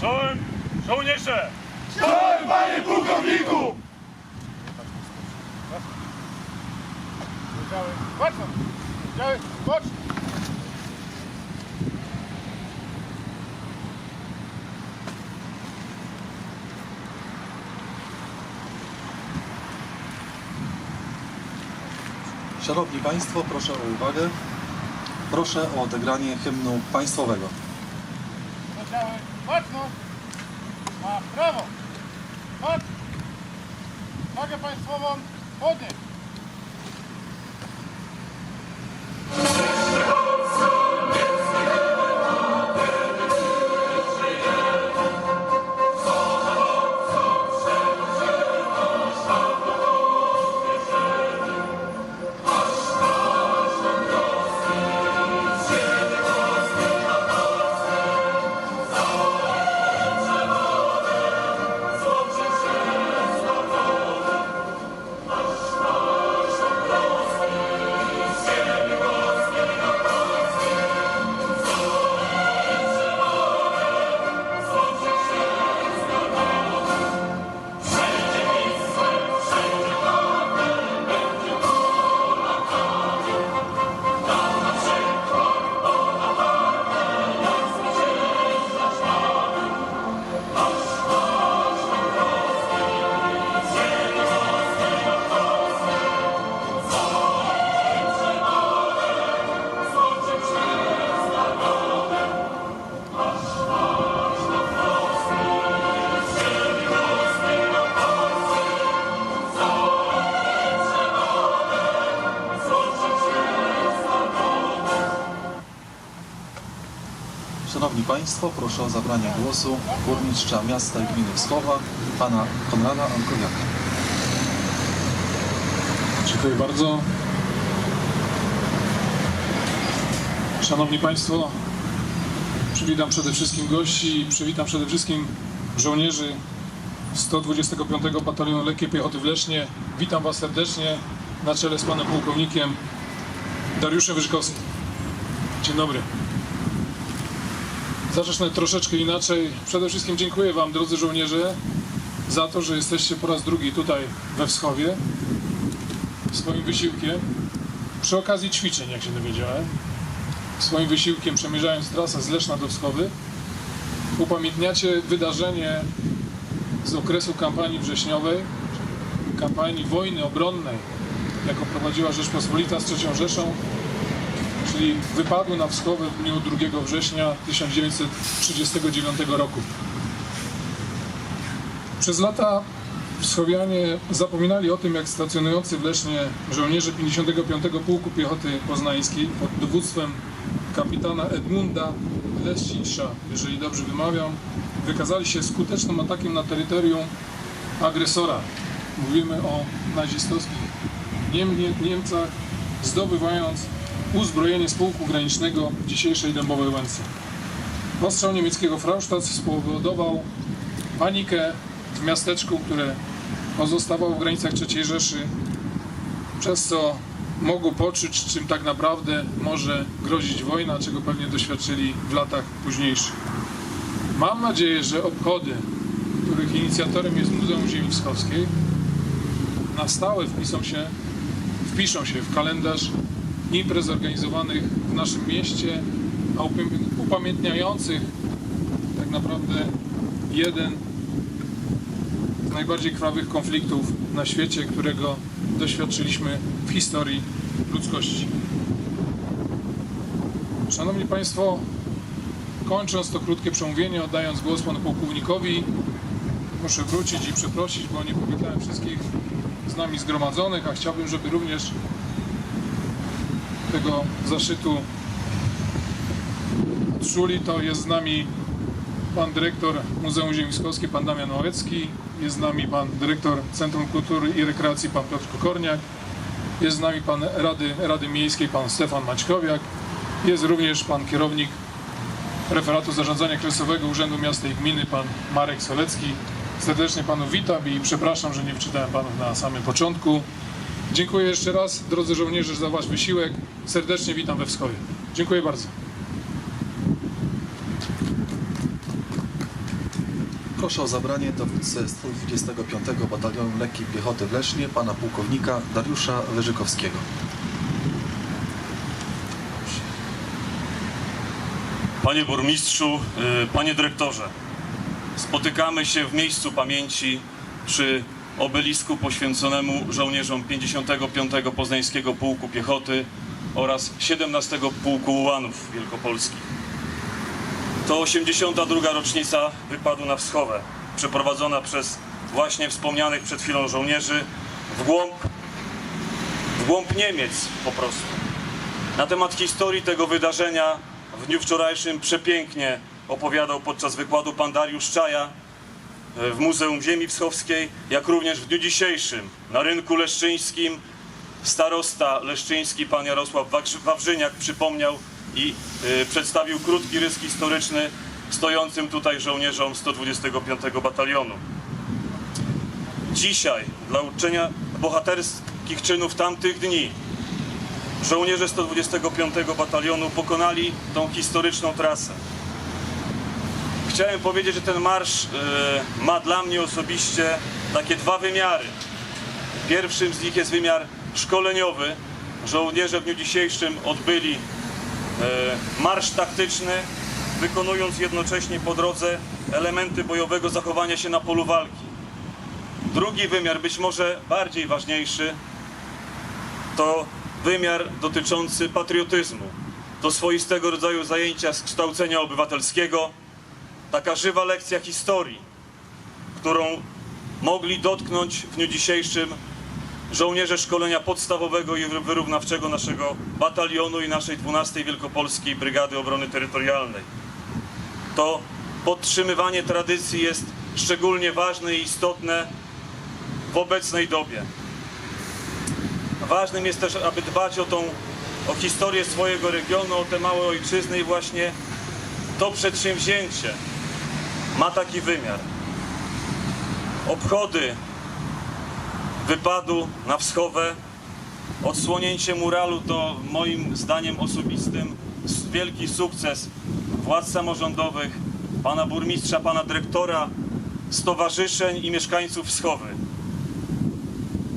Czołem żołnierze! Czołem, panie pułkowniku! Działy! Działy, patrz! Szanowni Państwo, proszę o uwagę. Proszę o odegranie hymnu państwowego. Do działy, patrz no! Ma prawo! Patrz! Flagę państwową podnieść! Państwo, proszę o zabranie głosu burmistrza miasta i gminy Wschowa, pana Konrada Ankowiaka. Dziękuję bardzo. Szanowni Państwo, przywitam przede wszystkim gości i przywitam przede wszystkim żołnierzy 125 Batalionu Lekkiej Piechoty w Lesznie. Witam Was serdecznie na czele z Panem Pułkownikiem Dariuszem Wyżykowskim. Dzień dobry. Zacznę troszeczkę inaczej. Przede wszystkim dziękuję Wam, drodzy żołnierze, za to, że jesteście po raz drugi tutaj we Wschowie swoim wysiłkiem, przy okazji ćwiczeń, jak się dowiedziałem, swoim wysiłkiem przemierzając trasę z Leszna do Wschowy, upamiętniacie wydarzenie z okresu kampanii wrześniowej, kampanii wojny obronnej, jaką prowadziła Rzeczpospolita z III Rzeszą, czyli wypadły na Wschowę w dniu 2 września 1939 roku. Przez lata Wschowianie zapominali o tym, jak stacjonujący w Lesznie żołnierze 55 Pułku Piechoty Poznańskiej pod dowództwem kapitana Edmunda Leszcicza, jeżeli dobrze wymawiam, wykazali się skutecznym atakiem na terytorium agresora. Mówimy o nazistowskich Niem- Niemcach, zdobywając uzbrojenie z pułku granicznego dzisiejszej Dębowej Łęce. Ostrzał niemieckiego Fraustadt spowodował panikę w miasteczku, które pozostawało w granicach III Rzeszy, przez co mogło poczuć, czym tak naprawdę może grozić wojna, czego pewnie doświadczyli w latach późniejszych. Mam nadzieję, że obchody, których inicjatorem jest Muzeum Ziemi Wschodniej, na stałe wpiszą się, wpiszą się w kalendarz imprez organizowanych w naszym mieście, a upamię- upamiętniających tak naprawdę jeden z najbardziej krwawych konfliktów na świecie, którego doświadczyliśmy w historii ludzkości. Szanowni Państwo, kończąc to krótkie przemówienie, oddając głos panu pułkownikowi, muszę wrócić i przeprosić, bo nie powitałem wszystkich z nami zgromadzonych, a chciałbym, żeby również tego zaszczytu czuli, to jest z nami pan dyrektor Muzeum Ziemi Wschodniej, pan Damian Małecki, jest z nami pan dyrektor Centrum Kultury i Rekreacji, pan Piotr Kokorniak, jest z nami pan Rady, Rady Miejskiej, pan Stefan Maćkowiak, jest również pan kierownik Referatu Zarządzania Kresowego Urzędu Miasta i Gminy, pan Marek Solecki. Serdecznie panu witam i przepraszam, że nie wczytałem panów na samym początku. Dziękuję jeszcze raz, drodzy żołnierze, za wasz wysiłek. Serdecznie witam we Wschowie. Dziękuję bardzo. Proszę o zabranie dowódcę 125 Batalionu Lekkiej Piechoty w Lesznie, pana pułkownika Dariusza Wyżykowskiego. Panie burmistrzu, y, panie dyrektorze, spotykamy się w miejscu pamięci przy obelisku poświęconemu żołnierzom 55. Poznańskiego Pułku Piechoty oraz 17 Pułku Ułanów Wielkopolskich. To 82. rocznica wypadu na Wschowę, przeprowadzona przez właśnie wspomnianych przed chwilą żołnierzy w głąb, w głąb Niemiec po prostu. Na temat historii tego wydarzenia w dniu wczorajszym przepięknie opowiadał podczas wykładu pan Dariusz Czaja w Muzeum Ziemi Wschowskiej, jak również w dniu dzisiejszym na rynku leszczyńskim starosta leszczyński pan Jarosław Wawrzy- Wawrzyniak przypomniał i e, przedstawił krótki rys historyczny stojącym tutaj żołnierzom 125 Batalionu. Dzisiaj dla uczczenia bohaterskich czynów tamtych dni żołnierze 125 Batalionu pokonali tą historyczną trasę. Chciałem powiedzieć, że ten marsz e, ma dla mnie osobiście takie dwa wymiary. Pierwszym z nich jest wymiar szkoleniowy. Żołnierze w dniu dzisiejszym odbyli e, marsz taktyczny, wykonując jednocześnie po drodze elementy bojowego zachowania się na polu walki. Drugi wymiar, być może bardziej ważniejszy, to wymiar dotyczący patriotyzmu. To swoistego rodzaju zajęcia z kształcenia obywatelskiego, taka żywa lekcja historii, którą mogli dotknąć w dniu dzisiejszym żołnierze szkolenia podstawowego i wyrównawczego naszego batalionu i naszej 12 Wielkopolskiej Brygady Obrony Terytorialnej. To podtrzymywanie tradycji jest szczególnie ważne i istotne w obecnej dobie. Ważnym jest też, aby dbać o tą, o historię swojego regionu, o te małe ojczyzny i właśnie to przedsięwzięcie ma taki wymiar. Obchody wypadu na Wschowę, odsłonięcie muralu to moim zdaniem osobistym wielki sukces władz samorządowych, pana burmistrza, pana dyrektora, stowarzyszeń i mieszkańców Wschowy.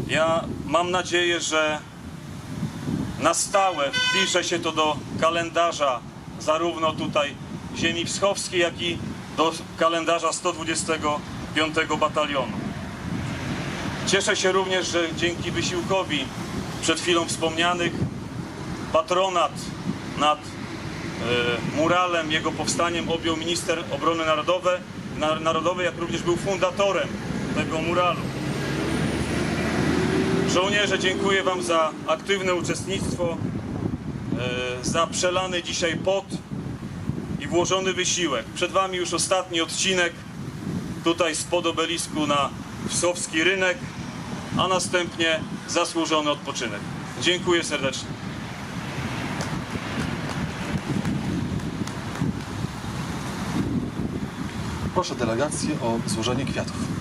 Ja mam nadzieję, że na stałe wpisze się to do kalendarza zarówno tutaj ziemi wschowskiej, jak i do kalendarza 125 Batalionu. Cieszę się również, że dzięki wysiłkowi przed chwilą wspomnianych patronat nad e, muralem, jego powstaniem objął minister obrony narodowej, na- narodowej, jak również był fundatorem tego muralu. Żołnierze, dziękuję Wam za aktywne uczestnictwo, e, za przelany dzisiaj pot i włożony wysiłek. Przed Wami już ostatni odcinek, tutaj spod obelisku na Wsowski Rynek, a następnie zasłużony odpoczynek. Dziękuję serdecznie. Proszę delegację o złożenie kwiatów.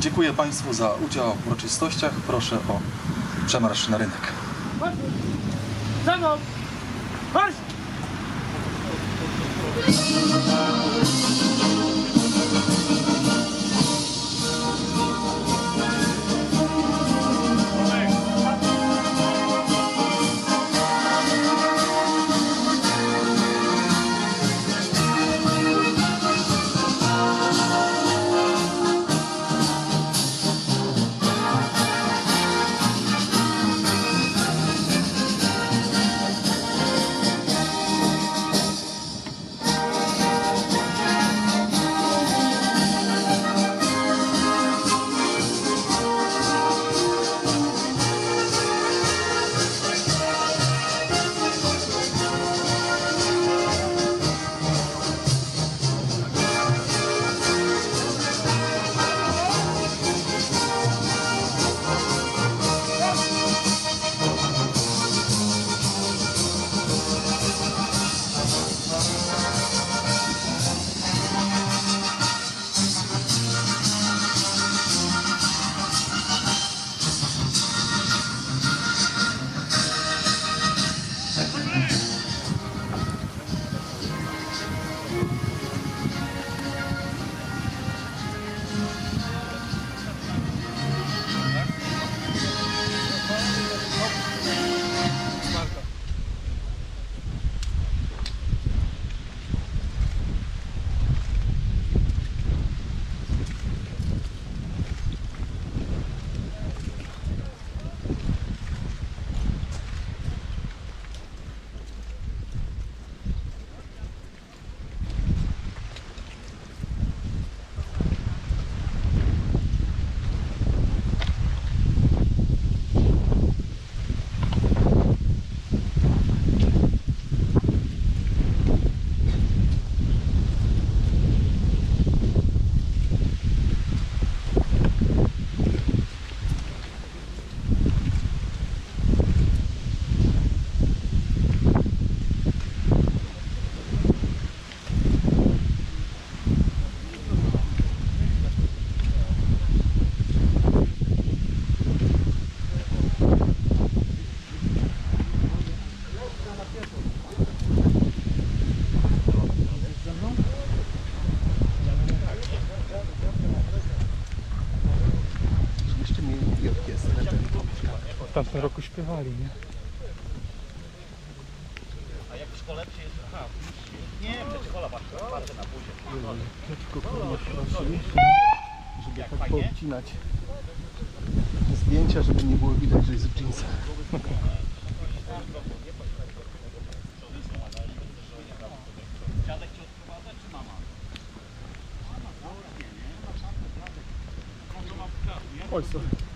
Dziękuję Państwu za udział w uroczystościach. Proszę o przemarsz na rynek. Za mną! Marsz! Tamtym roku śpiewali, nie? Tylko kurwa żeby tak poobcinać zdjęcia, żeby nie było widać, że jest w jeansach. Oj, sorry.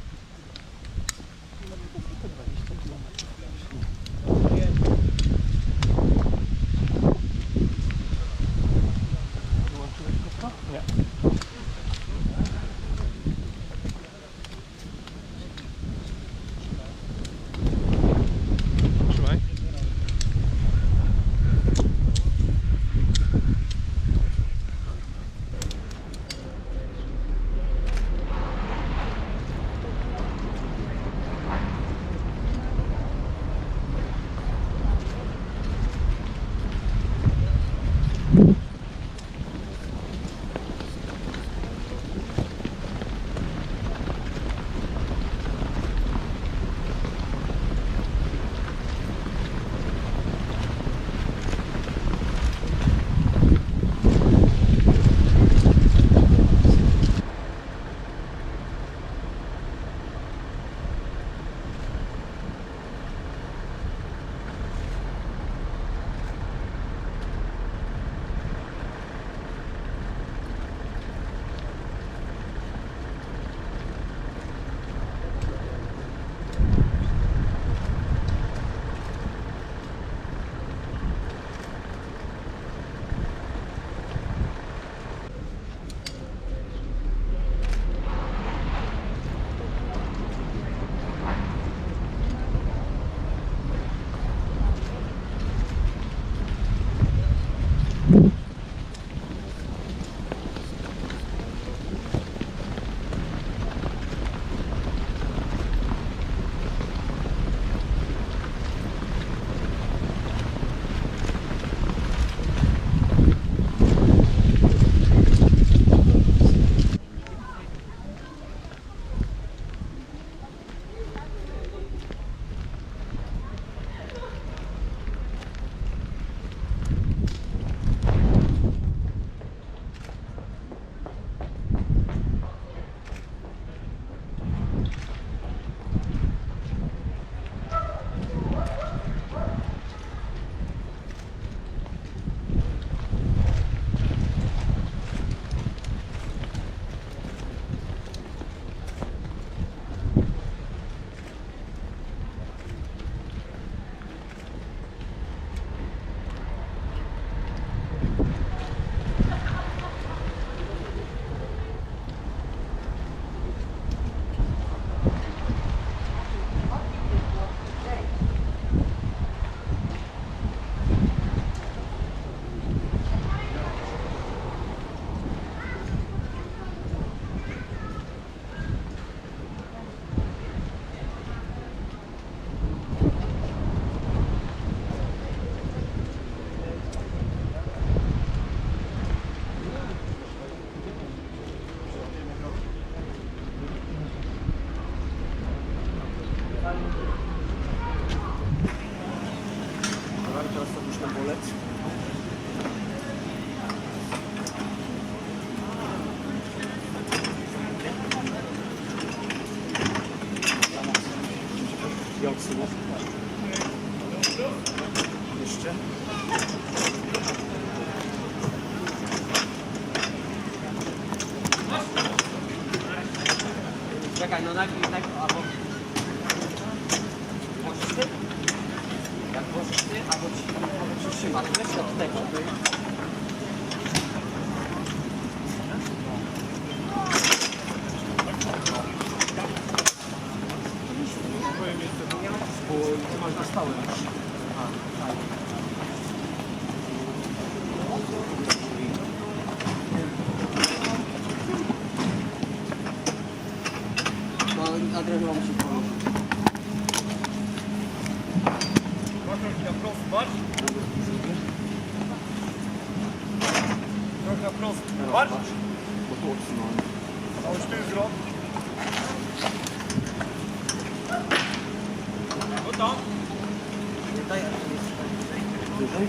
Thank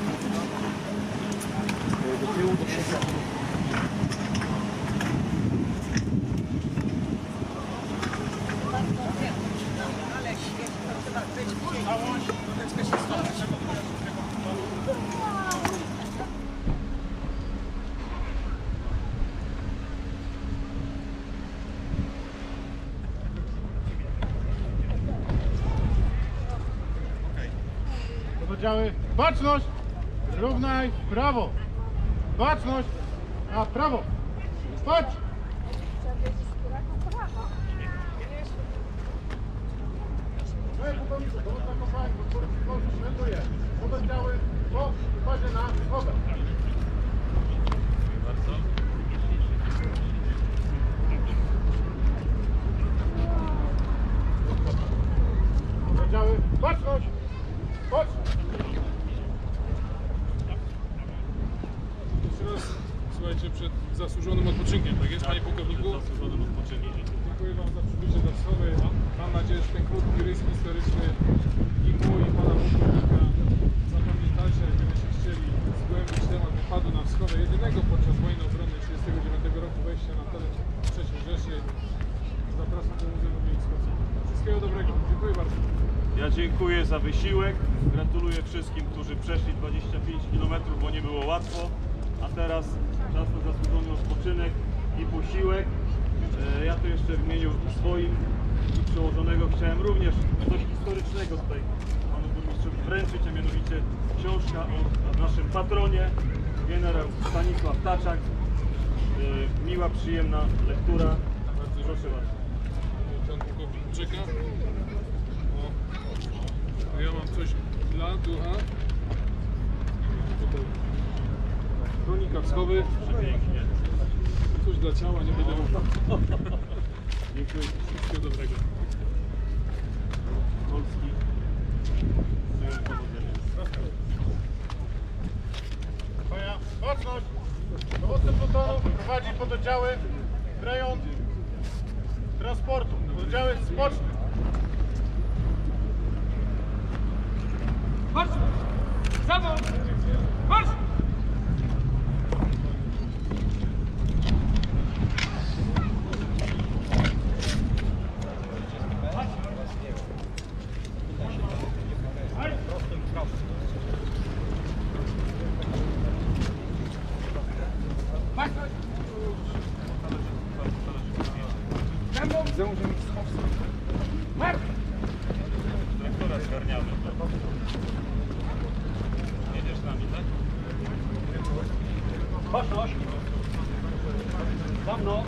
you. Baczność! Równaj, prawo! Baczność! A, prawo! Patrz! Szwenduje. Poddziały, po, padzie na wodę. Poddziały, baczność! Chodź! Jeszcze raz, słuchajcie, przed zasłużonym odpoczynkiem, tak jest, panie pułkowniku? Zasłużonym odpoczynkiem. Dziękuję Wam za przybycie do Wschowy. Mam nadzieję, że ten krótki rys historyczny i mój, i Pana Pułkownika zapamiętacie, jak będziecie chcieli zgłębić temat wypadu na Wschowę, jedynego podczas wojny obronnej 1939 roku wejścia na teren III Rzeszy. Zapraszam do Muzeum Miejskiego. Wszystkiego dobrego. Dziękuję bardzo. Ja dziękuję za wysiłek. Gratuluję wszystkim, którzy przeszli 25 km, bo nie było łatwo. A teraz czas na zasłużony odpoczynek i posiłek. E, Ja tu jeszcze w imieniu swoim i przełożonego chciałem również coś historycznego tutaj panu burmistrzowi wręczyć, a mianowicie książka o naszym patronie, generał Stanisław Taczak. E, Miła, przyjemna lektura. Bardzo Proszę bardzo. Pan pułkownik czeka. To ja mam coś dla ducha. Kronika. Przepięknie. Coś dla ciała, nie będę mówił. Dziękuję. Wszystkiego dobrego. Polski. Twoja baczność! Dowódca plutonu prowadzi pododdziały rejon transportu. Pododdziały spoczne. Marsz! Za mną! Marsz! Traktora zgarniamy. Jedziesz z nami, tak? Baczność! Za mną!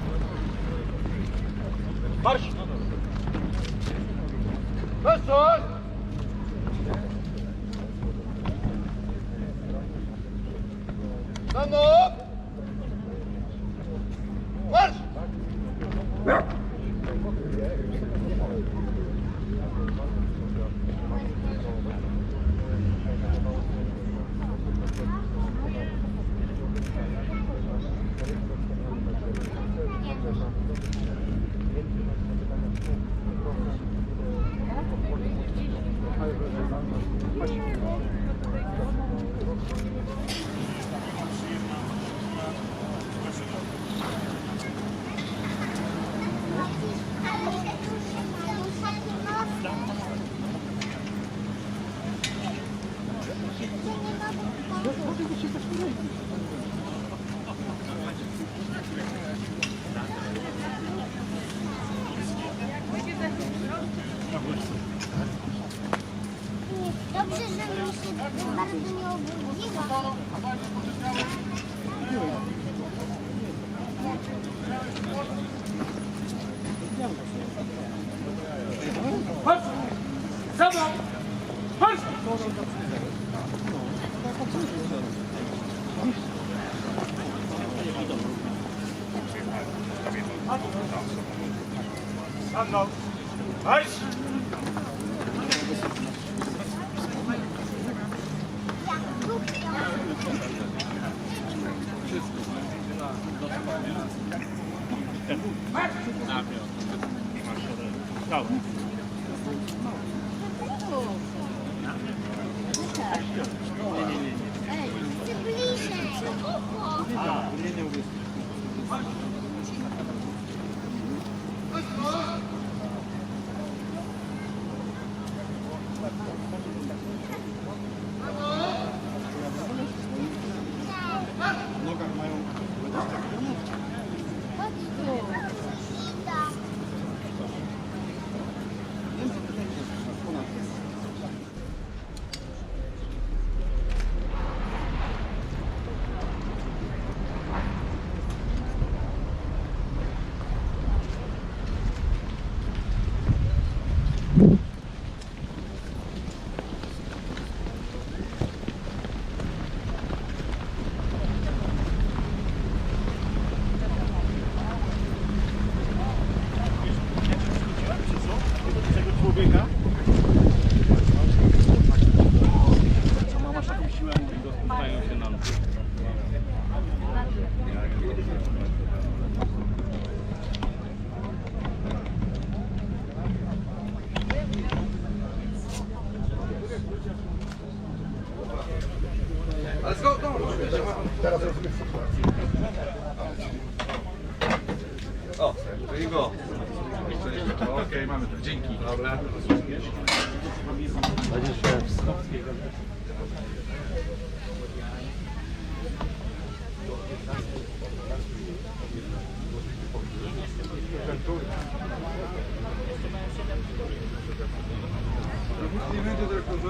Marsz! Baczność! Marsz! Okej, mamy to. Dzięki. Dobra. Nie bezobjawne,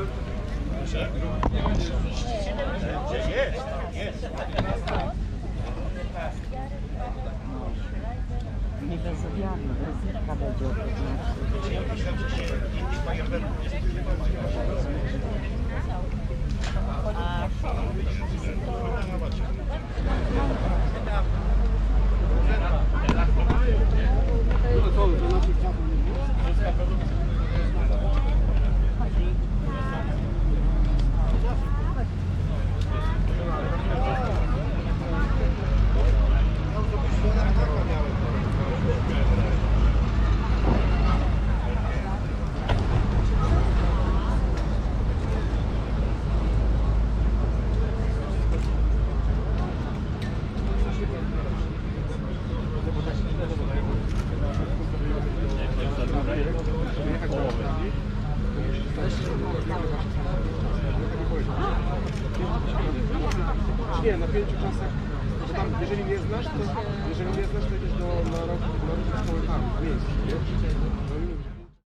ryzyka będzie Jana, wizytka będzie o 15.